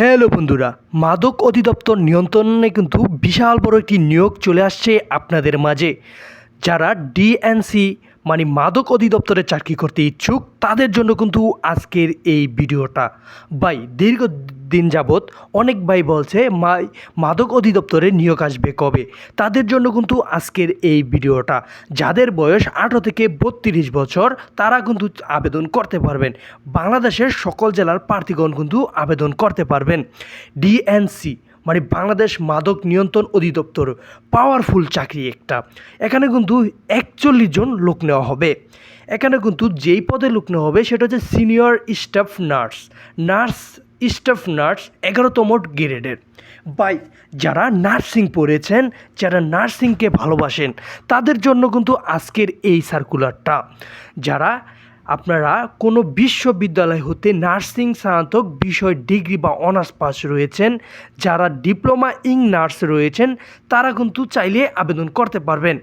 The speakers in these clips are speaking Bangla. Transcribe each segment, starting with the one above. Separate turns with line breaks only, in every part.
হ্যালো বন্ধুরা, মাদক অধিদপ্তর নিয়ন্ত্রণে কিন্তু বিশাল বড় একটি নিয়োগ চলে আসছে আপনাদের মাঝে। যারা ডিএনসি মানে মাদক অধিদপ্তরে চাকরি করতে ইচ্ছুক, তাদের জন্য কিন্তু আজকের এই ভিডিওটা। বাই দীর্ঘ দিন যাবৎ অনেক ভাই বলছে মাই মাদক অধিদপ্তরে নিয়োগ আসবে কবে? তাদের জন্য কিন্তু আজকের এই ভিডিওটা। যাদের বয়স আঠারো থেকে বত্রিশ বছর, তারা কিন্তু আবেদন করতে পারবেন। বাংলাদেশের সকল জেলার প্রার্থীগণ কিন্তু আবেদন করতে পারবেন। ডিএনসি মানে বাংলাদেশ মাদক নিয়ন্ত্রণ অধিদপ্তর, পাওয়ারফুল চাকরি একটা। এখানে কিন্তু একচল্লিশ জন লোক নেওয়া হবে। এখানে কিন্তু যেই পদে লোক নেওয়া হবে, সেটা হচ্ছে senior staff nurse. Nurse staff nurse এগারোতম গ্রেডের। বাই যারা নার্সিং পড়েছেন, যারা নার্সিংকে ভালোবাসেন, তাদের জন্য কিন্তু আজকের এই সার্কুলারটা যারা আপনারা কোনো বিশ্ববিদ্যালয় হতে নার্সিং স্নাতক বিষয় ডিগ্রি বা অনার্স পাস রয়েছেন, যারা ডিপ্লোমা ইং নার্স রয়েছেন, তারা কিন্তু চাইলে আবেদন করতে পারবেন।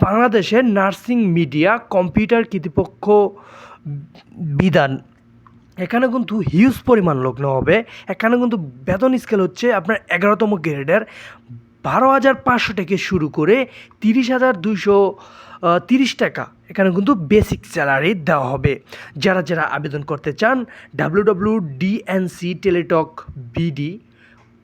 বাংলাদেশের নার্সিং মিডিয়া কম্পিউটার কর্তৃপক্ষ বিধান এখানে কিন্তু হিউজ পরিমাণ লোক নেওয়া হবে। এখানে কিন্তু বেতন স্কেল হচ্ছে আপনার এগারোতম গ্রেডের বারো হাজার পাঁচশো থেকে শুরু করে তিরিশ হাজার দুশো তিরিশ টাকা এখানে কিন্তু বেসিক স্যালারি দেওয়া হবে। যারা যারা আবেদন করতে চান W W DNC Teletalk BD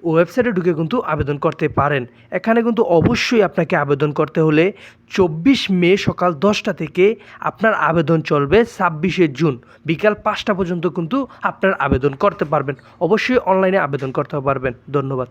ওয়েবসাইটে ঢুকে কিন্তু আবেদন করতে পারেন। এখানে কিন্তু অবশ্যই আপনাকে আবেদন করতে হলে চব্বিশ মে সকাল দশটা থেকে আপনার আবেদন চলবে ছাব্বিশে জুন। বিকাল পাঁচটা পর্যন্ত কিন্তু আপনার আবেদন করতে পারবেন। অবশ্যই অনলাইনে আবেদন করতে পারবেন। ধন্যবাদ।